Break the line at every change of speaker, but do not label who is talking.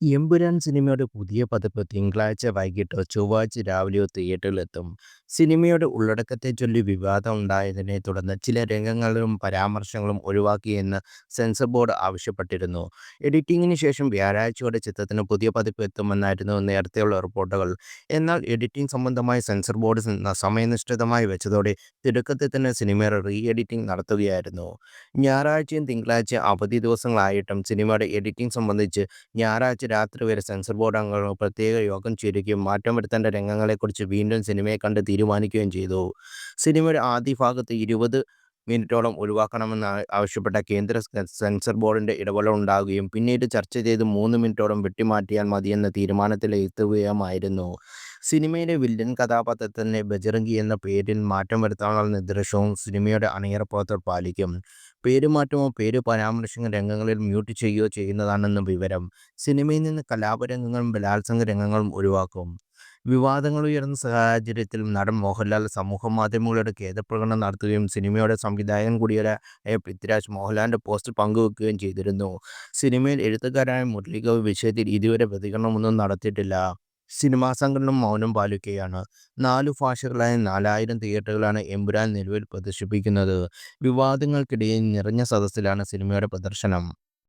എമ്പുരാൻ സിനിമയുടെ പുതിയ പതിപ്പ് തിങ്കളാഴ്ച വൈകിട്ടോ ചൊവ്വാഴ്ച രാവിലെയോ തിയേറ്ററിലെത്തും. സിനിമയുടെ ഉള്ളടക്കത്തെ ചൊല്ലി വിവാദം ഉണ്ടായതിനെ തുടർന്ന് ചില രംഗങ്ങളും പരാമർശങ്ങളും ഒഴിവാക്കിയെന്ന് സെൻസർ ബോർഡ് ആവശ്യപ്പെട്ടിരുന്നു. എഡിറ്റിംഗിന് ശേഷം വ്യാഴാഴ്ചയോടെ ചിത്രത്തിന് പുതിയ പതിപ്പ് എത്തുമെന്നായിരുന്നു നേരത്തെയുള്ള റിപ്പോർട്ടുകൾ. എന്നാൽ എഡിറ്റിംഗ് സംബന്ധമായി സെൻസർ ബോർഡ് സമയനിഷ്ഠിതമായി വെച്ചതോടെ തിടുക്കത്തിൽ തന്നെ സിനിമയുടെ റീ എഡിറ്റിംഗ് നടത്തുകയായിരുന്നു. ഞായറാഴ്ചയും തിങ്കളാഴ്ചയും അവധി ദിവസങ്ങളായിട്ടും സിനിമയുടെ എഡിറ്റിംഗ് സംബന്ധിച്ച് ഞായറാഴ്ച രാത്രി വരെ സെൻസർ ബോർഡ് അംഗങ്ങൾ പ്രത്യേക യോഗം ചേരുകയും മാറ്റം വരുത്തേണ്ട രംഗങ്ങളെക്കുറിച്ച് വീണ്ടും സിനിമയെ കണ്ട് തീരുമാനിക്കുകയും ചെയ്തു. സിനിമയുടെ ആദ്യ ഭാഗത്ത് ഇരുപത് മിനിറ്റോളം ഒഴിവാക്കണമെന്ന് ആവശ്യപ്പെട്ട കേന്ദ്ര സെൻസർ ബോർഡിന്റെ ഇടപെടലുണ്ടാകുകയും പിന്നീട് ചർച്ച ചെയ്ത് മൂന്ന് മിനിറ്റോളം വെട്ടിമാറ്റിയാൽ മതിയെന്ന തീരുമാനത്തിലെത്തുകയുമായിരുന്നു. സിനിമയിലെ വില്ലൻ കഥാപാത്രത്തിന് ബജറംഗി എന്ന പേരിൽ മാറ്റം വരുത്താനുള്ള നിർദ്ദേശവും സിനിമയുടെ അണിയറപ്പുറത്തിൽ പാലിക്കും. പേരുമാറ്റമോ പേര് പരാമർശിക്കുന്ന രംഗങ്ങളിൽ മ്യൂട്ട് ചെയ്യുകയോ ചെയ്യുന്നതാണെന്ന് വിവരം. സിനിമയിൽ നിന്ന് കലാപരംഗങ്ങളും ബലാത്സംഗ രംഗങ്ങളും ഒഴിവാക്കും. വിവാദങ്ങൾ ഉയർന്ന സാഹചര്യത്തിൽ നടൻ മോഹൻലാൽ സമൂഹ മാധ്യമങ്ങളുടെ ഖേദപ്രകടനം നടത്തുകയും സിനിമയുടെ സംവിധായകൻ കൂടിയായ പൃഥ്വിരാജ് മോഹൻലാലിന്റെ പോസ്റ്റ് പങ്കുവെക്കുകയും ചെയ്തിരുന്നു. സിനിമയിൽ എഴുത്തുകാരായ മുരളീഗവ് വിഷയത്തിൽ ഇതുവരെ പ്രതികരണമൊന്നും നടത്തിയിട്ടില്ല. സിനിമാ സംഘടന മൗനം പാലിക്കുകയാണ്. നാലു ഭാഷകളായ നാലായിരം തിയേറ്ററുകളാണ് എമ്പുരാൻ നിലവിൽ പ്രദർശിപ്പിക്കുന്നത്. വിവാദങ്ങൾക്കിടയിൽ നിറഞ്ഞ സദസ്സിലാണ് സിനിമയുടെ പ്രദർശനം.